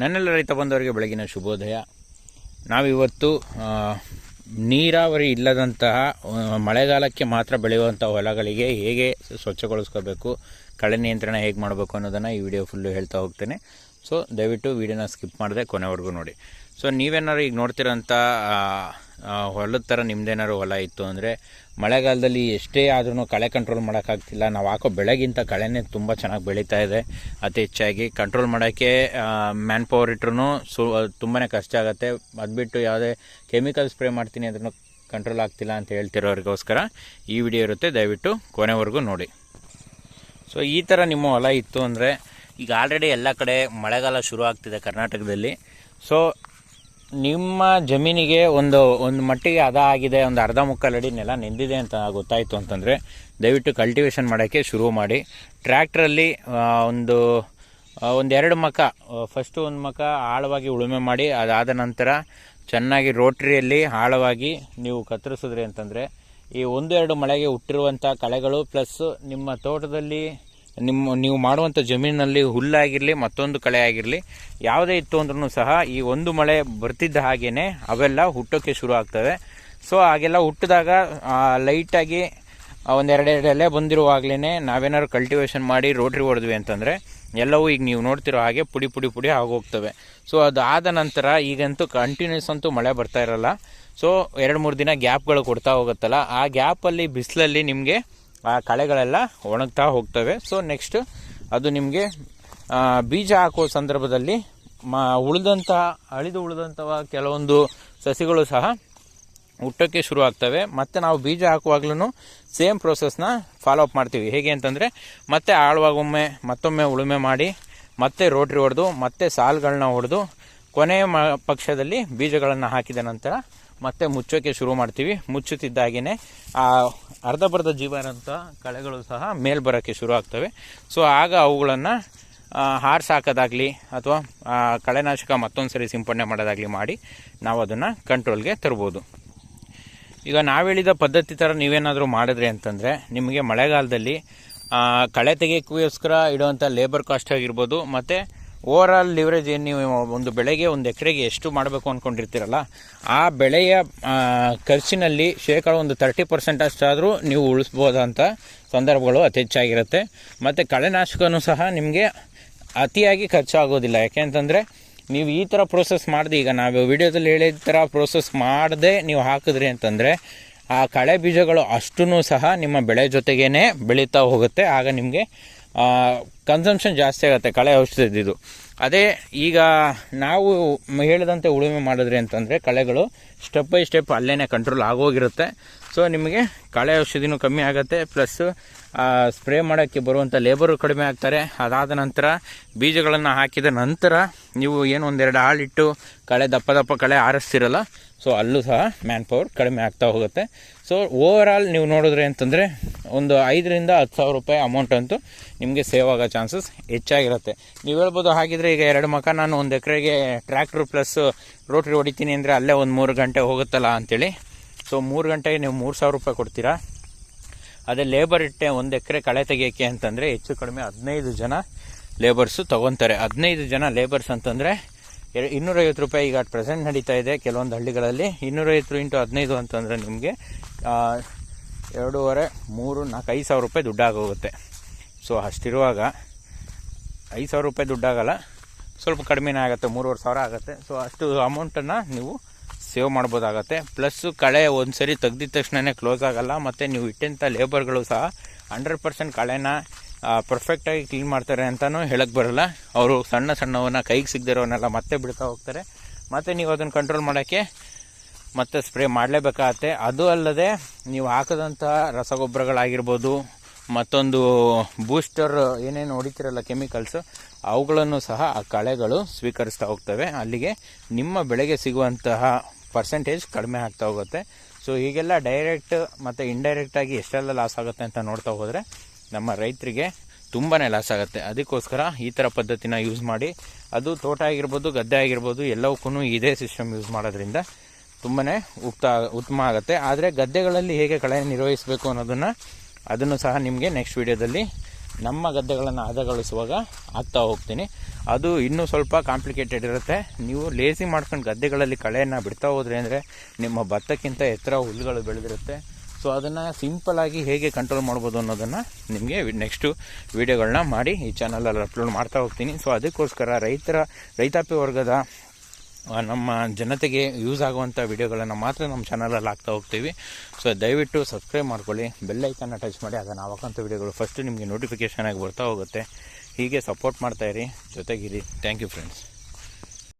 ನನ್ನೆಲ್ಲ ರೈತ ಬಂದವರಿಗೆ ಬೆಳಗಿನ ಶುಭೋದಯ. ನಾವಿವತ್ತು ನೀರಾವರಿ ಇಲ್ಲದಂತಹ ಮಳೆಗಾಲಕ್ಕೆ ಮಾತ್ರ ಬೆಳೆಯುವಂಥ ಹೊಲಗಳಿಗೆ ಹೇಗೆ ಸ್ವಚ್ಛಗೊಳಿಸ್ಕೋಬೇಕು, ಕಳೆ ನಿಯಂತ್ರಣ ಹೇಗೆ ಮಾಡಬೇಕು ಅನ್ನೋದನ್ನು ಈ ವಿಡಿಯೋ ಫುಲ್ಲು ಹೇಳ್ತಾ ಹೋಗ್ತೇನೆ. ಸೊ ದಯವಿಟ್ಟು ವಿಡಿಯೋನ ಸ್ಕಿಪ್ ಮಾಡದೆ ಕೊನೆವರೆಗೂ ನೋಡಿ. ಸೊ ನೀವೇನಾದ್ರು ಈಗ ನೋಡ್ತಿರೋಂಥ ಹೊಲದ ಥರ ನಿಮ್ದೇನಾದ್ರು ಹೊಲ ಇತ್ತು ಅಂದರೆ, ಮಳೆಗಾಲದಲ್ಲಿ ಎಷ್ಟೇ ಆದ್ರೂ ಕಳೆ ಕಂಟ್ರೋಲ್ ಮಾಡೋಕ್ಕಾಗ್ತಿಲ್ಲ. ನಾವು ಹಾಕೋ ಬೆಳೆಗಿಂತ ಕಳೆನೇ ತುಂಬ ಚೆನ್ನಾಗಿ ಬೆಳೀತಾ ಇದೆ. ಅತಿ ಹೆಚ್ಚಾಗಿ ಕಂಟ್ರೋಲ್ ಮಾಡೋಕ್ಕೆ ಮ್ಯಾನ್ ಪವರ್ ಇಟ್ರೂ ಸು ತುಂಬಾ ಕಷ್ಟ ಆಗುತ್ತೆ. ಅದು ಬಿಟ್ಟು ಯಾವುದೇ ಕೆಮಿಕಲ್ ಸ್ಪ್ರೇ ಮಾಡ್ತೀನಿ ಅಂದ್ರೂ ಕಂಟ್ರೋಲ್ ಆಗ್ತಿಲ್ಲ ಅಂತ ಹೇಳ್ತಿರೋರಿಗೋಸ್ಕರ ಈ ವಿಡಿಯೋ ಇರುತ್ತೆ. ದಯವಿಟ್ಟು ಕೊನೆವರೆಗೂ ನೋಡಿ. ಸೊ ಈ ಥರ ನಿಮ್ಮ ಹೊಲ ಇತ್ತು ಅಂದರೆ, ಈಗ ಆಲ್ರೆಡಿ ಎಲ್ಲ ಕಡೆ ಮಳೆಗಾಲ ಶುರು ಆಗ್ತಿದೆ ಕರ್ನಾಟಕದಲ್ಲಿ. ಸೊ ನಿಮ್ಮ ಜಮೀನಿಗೆ ಒಂದು ಒಂದು ಮಟ್ಟಿಗೆ ಅದ ಆಗಿದೆ, ಒಂದು ಅರ್ಧ ಮುಕ್ಕಾಲು ಅಡಿ ನೆಲ ನಿಂದಿದೆ ಅಂತ ಗೊತ್ತಾಯಿತು ಅಂತಂದರೆ ದಯವಿಟ್ಟು ಕಲ್ಟಿವೇಷನ್ ಮಾಡೋಕ್ಕೆ ಶುರು ಮಾಡಿ. ಟ್ರ್ಯಾಕ್ಟ್ರಲ್ಲಿ ಒಂದು ಒಂದು ಎರಡು ಮಕ ಫಸ್ಟು ಒಂದು ಮಕ ಆಳವಾಗಿ ಉಳುಮೆ ಮಾಡಿ, ಅದಾದ ನಂತರ ಚೆನ್ನಾಗಿ ರೋಟ್ರಿಯಲ್ಲಿ ಆಳವಾಗಿ ನೀವು ಕತ್ತರಿಸಿದ್ರಿ ಅಂತಂದರೆ ಈ ಒಂದು ಎರಡು ಮಳೆಗೆ ಹುಟ್ಟಿರುವಂಥ ಕಳೆಗಳು ಪ್ಲಸ್ ನಿಮ್ಮ ತೋಟದಲ್ಲಿ ನಿಮ್ಮ, ನೀವು ಮಾಡುವಂಥ ಜಮೀನಿನಲ್ಲಿ ಹುಲ್ಲಾಗಿರಲಿ, ಮತ್ತೊಂದು ಕಳೆ ಆಗಿರಲಿ ಯಾವುದೇ ಇತ್ತು ಅಂದ್ರೂ ಸಹ ಈ ಒಂದು ಮಳೆ ಬರ್ತಿದ್ದ ಹಾಗೆಯೇ ಅವೆಲ್ಲ ಹುಟ್ಟೋಕ್ಕೆ ಶುರು ಆಗ್ತವೆ. ಸೊ ಹಾಗೆಲ್ಲ ಹುಟ್ಟಿದಾಗ ಲೈಟಾಗಿ ಒಂದೆರಡೆರಡು ಎಲೆ ಬಂದಿರುವಾಗಲೇ ನಾವೇನಾದ್ರು ಕಲ್ಟಿವೇಷನ್ ಮಾಡಿ ರೋಟ್ರಿ ಹೊಡೆದ್ವಿ ಅಂತಂದರೆ, ಎಲ್ಲವೂ ಈಗ ನೀವು ನೋಡ್ತಿರೋ ಹಾಗೆ ಪುಡಿ ಪುಡಿ ಪುಡಿ ಆಗೋಗ್ತವೆ. ಸೊ ಅದಾದ ನಂತರ ಈಗಂತೂ ಕಂಟಿನ್ಯೂಸ್ ಅಂತೂ ಮಳೆ ಬರ್ತಾ ಇರಲ್ಲ. ಸೊ ಎರಡು ಮೂರು ದಿನ ಗ್ಯಾಪ್ಗಳು ಕೊಡ್ತಾ ಹೋಗುತ್ತಲ್ಲ. ಆ ಗ್ಯಾಪಲ್ಲಿ ಬಿಸಿಲಲ್ಲಿ ನಿಮಗೆ ಆ ಕಳೆಗಳೆಲ್ಲ ಒಣಗ್ತಾ ಹೋಗ್ತವೆ. ಸೊ ನೆಕ್ಸ್ಟ್ ಅದು ನಿಮಗೆ ಬೀಜ ಹಾಕುವ ಸಂದರ್ಭದಲ್ಲಿ, ಮ ಉಳಿದಂತಹ ಅಳಿದು ಉಳಿದಂತಹ ಕೆಲವೊಂದು ಸಸಿಗಳು ಸಹ ಹುಟ್ಟೋಕ್ಕೆ ಶುರು ಆಗ್ತವೆ. ಮತ್ತು ನಾವು ಬೀಜ ಹಾಕುವಾಗ್ಲೂ ಸೇಮ್ ಪ್ರೊಸೆಸ್ನ ಫಾಲೋ ಅಪ್ ಮಾಡ್ತೀವಿ. ಹೇಗೆ ಅಂತಂದರೆ, ಮತ್ತೆ ಆಳವಾಗೊಮ್ಮೆ ಮತ್ತೊಮ್ಮೆ ಉಳುಮೆ ಮಾಡಿ, ಮತ್ತೆ ರೋಟ್ರಿ ಹೊಡೆದು, ಮತ್ತೆ ಸಾಲುಗಳನ್ನ ಹೊಡೆದು ಕೊನೆಯ ಮ, ಪಕ್ಷದಲ್ಲಿ ಬೀಜಗಳನ್ನು ಹಾಕಿದ ನಂತರ ಮತ್ತೆ ಮುಚ್ಚೋಕ್ಕೆ ಶುರು ಮಾಡ್ತೀವಿ. ಮುಚ್ಚುತ್ತಿದ್ದಾಗೇ ಆ ಅರ್ಧಬರ್ಧ ಜೀವ ಇರೋಂಥ ಕಳೆಗಳು ಸಹ ಮೇಲ್ ಬರೋಕ್ಕೆ ಶುರು ಆಗ್ತವೆ. ಸೊ, ಆಗ ಅವುಗಳನ್ನು ಹಾರ್ಸ್ ಹಾಕೋದಾಗಲಿ ಅಥವಾ ಕಳೆನಾಶಕ ಮತ್ತೊಂದು ಸರಿ ಸಿಂಪಡಣೆ ಮಾಡೋದಾಗಲಿ ಮಾಡಿ ನಾವು ಅದನ್ನು ಕಂಟ್ರೋಲ್ಗೆ ತರ್ಬೋದು. ಈಗ ನಾವು ಹೇಳಿದ ಪದ್ಧತಿ ಥರ ನೀವೇನಾದರೂ ಮಾಡಿದ್ರಿ ಅಂತಂದರೆ ನಿಮಗೆ ಮಳೆಗಾಲದಲ್ಲಿ ಕಳೆ ತೆಗೆಯೋಕ್ಕೋಸ್ಕರ ಇಡುವಂಥ ಲೇಬರ್ ಕಾಸ್ಟ್ ಆಗಿರ್ಬೋದು, ಮತ್ತು ಓವರ್ ಆಲ್ ಲಿವರೇಜ್ ಏನು ನೀವು ಒಂದು ಬೆಳೆಗೆ ಒಂದು ಎಕರೆಗೆ ಎಷ್ಟು ಮಾಡಬೇಕು ಅಂದ್ಕೊಂಡಿರ್ತೀರಲ್ಲ ಆ ಬೆಳೆಯ ಖರ್ಚಿನಲ್ಲಿ ಶೇಕಡ ಒಂದು ತರ್ಟಿ ಪರ್ಸೆಂಟ್ ಅಷ್ಟಾದರೂ ನೀವು ಉಳಿಸ್ಬೋದಂಥ ಸಂದರ್ಭಗಳು ಅತಿ ಹೆಚ್ಚಾಗಿರುತ್ತೆ. ಮತ್ತು ಕಳೆನಾಶಕನೂ ಸಹ ನಿಮಗೆ ಅತಿಯಾಗಿ ಖರ್ಚಾಗೋದಿಲ್ಲ. ಯಾಕೆಂತಂದರೆ ನೀವು ಈ ಥರ ಪ್ರೋಸೆಸ್ ಮಾಡಿದೆ, ಈಗ ನಾವು ವಿಡಿಯೋದಲ್ಲಿ ಹೇಳಿದ ಥರ ಪ್ರೋಸೆಸ್ ಮಾಡದೆ ನೀವು ಹಾಕಿದ್ರಿ ಅಂತಂದರೆ, ಆ ಕಳೆ ಬೀಜಗಳು ಅಷ್ಟೂ ಸಹ ನಿಮ್ಮ ಬೆಳೆ ಜೊತೆಗೇ ಬೆಳೀತಾ ಹೋಗುತ್ತೆ. ಆಗ ನಿಮಗೆ ಕನ್ಸಂಪ್ಷನ್ ಜಾಸ್ತಿ ಆಗುತ್ತೆ, ಕಳೆ ಔಷಧಿದ್ದು ಅದೇ ಈಗ ನಾವು ಹೇಳಿದಂತೆ ಉಳುಮೆ ಮಾಡಿದ್ರಿ ಅಂತಂದರೆ ಕಳೆಗಳು ಸ್ಟೆಪ್ ಬೈ ಸ್ಟೆಪ್ ಅಲ್ಲೇ ಕಂಟ್ರೋಲ್ ಆಗೋಗಿರುತ್ತೆ. ಸೊ ನಿಮಗೆ ಕಳೆ ಔಷಧಿನೂ ಕಮ್ಮಿ ಆಗುತ್ತೆ. ಪ್ಲಸ್ ಸ್ಪ್ರೇ ಮಾಡೋಕ್ಕೆ ಬರುವಂಥ ಲೇಬರು ಕಡಿಮೆ ಆಗ್ತಾರೆ. ಅದಾದ ನಂತರ ಬೀಜಗಳನ್ನು ಹಾಕಿದ ನಂತರ ನೀವು ಏನು ಒಂದೆರಡು ಹಾಳಿಟ್ಟು ಕಳೆ ದಪ್ಪ ದಪ್ಪ ಕಳೆ ಆರಿಸ್ತಿರಲ್ಲ ಸೊ ಅಲ್ಲೂ ಸಹ ಮ್ಯಾನ್ ಪವರ್ ಕಡಿಮೆ ಆಗ್ತಾ ಹೋಗುತ್ತೆ. ಸೊ ಓವರ್ ನೀವು ನೋಡಿದ್ರೆ ಅಂತಂದರೆ ಒಂದು ಐದರಿಂದ ಹತ್ತು ಸಾವಿರ ರೂಪಾಯಿ ಅಮೌಂಟ್ ಅಂತೂ ನಿಮಗೆ ಸೇವ್ ಆಗೋ ಚಾನ್ಸಸ್ ಹೆಚ್ಚಾಗಿರುತ್ತೆ. ನೀವು ಹೇಳ್ಬೋದು ಹಾಗಿದ್ರೆ ಈಗ ಎರಡು ಮಕ, ನಾನು ಒಂದು ಎಕರೆಗೆ ಟ್ರ್ಯಾಕ್ಟ್ರು ಪ್ಲಸ್ ರೋಟ್ರಿ ಹೊಡಿತೀನಿ ಅಂದರೆ ಅಲ್ಲೇ ಒಂದು ಮೂರು ಗಂಟೆ ಹೋಗುತ್ತಲ್ಲ ಅಂತೇಳಿ. ಸೊ ಮೂರು ಗಂಟೆಗೆ ನೀವು ಮೂರು ಸಾವಿರ ರೂಪಾಯಿ ಕೊಡ್ತೀರಾ? ಅದೇ ಲೇಬರ್ ಇಟ್ಟೆ ಒಂದು ಎಕರೆ ಕಳೆ ತೆಗಿಯೋಕ್ಕೆ ಅಂತಂದರೆ ಹೆಚ್ಚು ಕಡಿಮೆ ಹದಿನೈದು ಜನ ಲೇಬರ್ಸು ತೊಗೊತಾರೆ. ಹದಿನೈದು ಜನ ಲೇಬರ್ಸ್ ಅಂತಂದರೆ ಇನ್ನೂರೈವತ್ತು ರೂಪಾಯಿ ಈಗ ಪ್ರೆಸೆಂಟ್ ನಡೀತಾ ಇದೆ ಕೆಲವೊಂದು ಹಳ್ಳಿಗಳಲ್ಲಿ. ಇನ್ನೂರೈವತ್ತು ಇಂಟು ಹದಿನೈದು ಅಂತಂದರೆ ನಿಮಗೆ ಎರಡೂವರೆ, ಮೂರು, ನಾಲ್ಕು, ಐದು ಸಾವಿರ ರೂಪಾಯಿ ದುಡ್ಡಾಗೋಗುತ್ತೆ. ಸೊ ಅಷ್ಟಿರುವಾಗ ಐದು ಸಾವಿರ ರೂಪಾಯಿ ದುಡ್ಡಾಗಲ್ಲ, ಸ್ವಲ್ಪ ಕಡಿಮೆನೇ ಆಗುತ್ತೆ, ಮೂರುವರೆ ಸಾವಿರ ಆಗುತ್ತೆ. ಸೊ ಅಷ್ಟು ಅಮೌಂಟನ್ನು ನೀವು ಸೇವ್ ಮಾಡ್ಬೋದಾಗತ್ತೆ. ಪ್ಲಸ್ಸು ಕಳೆ ಒಂದು ಸರಿ ತೆಗ್ದಿದ ತಕ್ಷಣವೇ ಕ್ಲೋಸ್ ಆಗೋಲ್ಲ. ಮತ್ತು ನೀವು ಇಟ್ಟಂಥ ಲೇಬರ್ಗಳು ಸಹ ಹಂಡ್ರೆಡ್ ಪರ್ಸೆಂಟ್ ಕಳೆನ ಪರ್ಫೆಕ್ಟಾಗಿ ಕ್ಲೀನ್ ಮಾಡ್ತಾರೆ ಅಂತಲೂ ಹೇಳಕ್ಕೆ ಬರೋಲ್ಲ. ಅವರು ಸಣ್ಣ ಸಣ್ಣವನ್ನ ಕೈಗೆ ಸಿಗದಿರೋವನ್ನೆಲ್ಲ ಮತ್ತೆ ಬಿಡ್ತಾ ಹೋಗ್ತಾರೆ. ಮತ್ತು ನೀವು ಅದನ್ನು ಕಂಟ್ರೋಲ್ ಮಾಡೋಕ್ಕೆ ಮತ್ತೆ ಸ್ಪ್ರೇ ಮಾಡಲೇಬೇಕಾಗತ್ತೆ. ಅದು ಅಲ್ಲದೆ ನೀವು ಹಾಕದಂಥ ರಸಗೊಬ್ಬರಗಳಾಗಿರ್ಬೋದು, ಮತ್ತೊಂದು ಬೂಸ್ಟರ್ ಏನೇನು ಹೊಡಿತಿರಲ್ಲ ಕೆಮಿಕಲ್ಸ್ ಅವುಗಳನ್ನು ಸಹ ಆ ಕಳೆಗಳು ಸ್ವೀಕರಿಸ್ತಾ ಹೋಗ್ತವೆ. ಅಲ್ಲಿಗೆ ನಿಮ್ಮ ಬೆಳೆಗೆ ಸಿಗುವಂತಹ ಪರ್ಸೆಂಟೇಜ್ ಕಡಿಮೆ ಆಗ್ತಾ ಹೋಗುತ್ತೆ. ಸೊ ಹೀಗೆಲ್ಲ ಡೈರೆಕ್ಟ್ ಮತ್ತು ಇಂಡೈರೆಕ್ಟಾಗಿ ಎಷ್ಟೆಲ್ಲ ಲಾಸ್ ಆಗುತ್ತೆ ಅಂತ ನೋಡ್ತಾ ಹೋದರೆ ನಮ್ಮ ರೈತರಿಗೆ ತುಂಬಾ ಲಾಸ್ ಆಗುತ್ತೆ. ಅದಕ್ಕೋಸ್ಕರ ಈ ಥರ ಪದ್ಧತಿನ ಯೂಸ್ ಮಾಡಿ. ಅದು ತೋಟ ಆಗಿರ್ಬೋದು, ಗದ್ದೆ ಆಗಿರ್ಬೋದು ಎಲ್ಲವಕ್ಕೂ ಇದೇ ಸಿಸ್ಟಮ್ ಯೂಸ್ ಮಾಡೋದ್ರಿಂದ ತುಂಬಾ ಉಕ್ತ ಉತ್ತಮ ಆಗುತ್ತೆ. ಆದರೆ ಗದ್ದೆಗಳಲ್ಲಿ ಹೇಗೆ ಕಳೆ ನಿರ್ವಹಿಸಬೇಕು ಅನ್ನೋದನ್ನು ಅದನ್ನು ಸಹ ನಿಮಗೆ ನೆಕ್ಸ್ಟ್ ವಿಡಿಯೋದಲ್ಲಿ ನಮ್ಮ ಗದ್ದೆಗಳನ್ನು ಹದಗೊಳಿಸುವಾಗ ಆಗ್ತಾ ಹೋಗ್ತೀನಿ. ಅದು ಇನ್ನೂ ಸ್ವಲ್ಪ ಕಾಂಪ್ಲಿಕೇಟೆಡ್ ಇರುತ್ತೆ. ನೀವು ಲೇಸಿ ಮಾಡ್ಕೊಂಡು ಗದ್ದೆಗಳಲ್ಲಿ ಕಳೆಯನ್ನು ಬಿಡ್ತಾ ಹೋದ್ರೆ ಅಂದರೆ ನಿಮ್ಮ ಭತ್ತಕ್ಕಿಂತ ಎತ್ತರ ಹುಲ್ಲುಗಳು ಬೆಳೆದಿರುತ್ತೆ. ಸೊ ಅದನ್ನು ಸಿಂಪಲಾಗಿ ಹೇಗೆ ಕಂಟ್ರೋಲ್ ಮಾಡ್ಬೋದು ಅನ್ನೋದನ್ನು ನಿಮಗೆ ನೆಕ್ಸ್ಟು ವೀಡಿಯೋಗಳನ್ನ ಮಾಡಿ ಈ ಚಾನಲಲ್ಲಿ ಅಪ್ಲೋಡ್ ಮಾಡ್ತಾ ಹೋಗ್ತೀನಿ. ಸೊ ಅದಕ್ಕೋಸ್ಕರ ರೈತರ, ರೈತಾಪಿ ವರ್ಗದ ನಮ್ಮ ಜನತೆಗೆ ಯೂಸ್ ಆಗುವಂಥ ವಿಡಿಯೋಗಳನ್ನು ಮಾತ್ರ ನಮ್ಮ ಚಾನಲಲ್ಲಿ ಹಾಕ್ತಾ ಹೋಗ್ತೀವಿ. ಸೊ ದಯವಿಟ್ಟು ಸಬ್ಸ್ಕ್ರೈಬ್ ಮಾಡ್ಕೊಳ್ಳಿ. ಬೆಲ್ಲೈಕನ್ನ ಟಚ್ ಮಾಡಿ, ಆಗ ನಾವು ಹಾಕೋಂಥ ವಿಡಿಯೋಗಳು ಫಸ್ಟು ನಿಮಗೆ ನೋಟಿಫಿಕೇಷನ್ ಆಗಿ ಬರ್ತಾ ಹೋಗುತ್ತೆ. ಹೀಗೆ ಸಪೋರ್ಟ್ ಮಾಡ್ತಾಯಿರಿ ಜೊತೆಗಿರಿ. Thank you friends